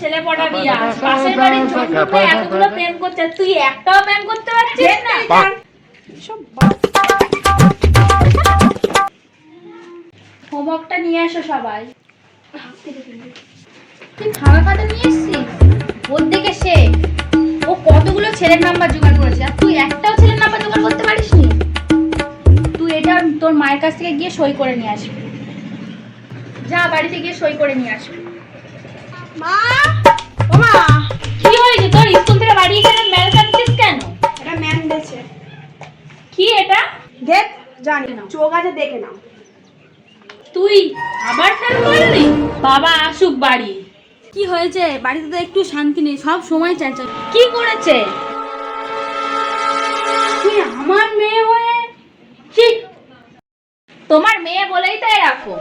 ছেলে পটাবি আজ পাশের বাড়ির জন্টুটা এতগুলো প্রেম করছে তুই একটাও প্রেম করতে পারছিস না? সব হোমওয়ার্কটা নিয়ে এসো সবাই। তুই ফাঁকা খাতা নিয়ে এসছিস? ওর দিকে সে। ও কতগুলো ছেলের নাম্বার জোগাড় করেছে আর তুই একটাও ছেলের নাম্বার জোগাড় করতে পারিসনি তুই এটা তোর মায়ের কাছ থেকে গিয়ে সই করে নিয়ে আসবি। যা বাড়িতে গিয়ে সই করে নিয়ে আসবি। মা ও কি হয়েছে তোর? স্কুল থেকে বাড়ি এখানে মেল কাটছিস কেন? এটা ম্যাম দিয়েছে। কি এটা? দেখ জানি না। চোখ আছে দেখে নাও। তুই আবার ফেল করলি? বাবা আসুক বাড়ি। কি হয়েছে? বাড়িতে তো একটু শান্তি নেই সব সময় চেঁচা কি করেছে? তুই আমার মেয়ে হয়ে ছি! তোমার মেয়ে বলেই তো এরকম।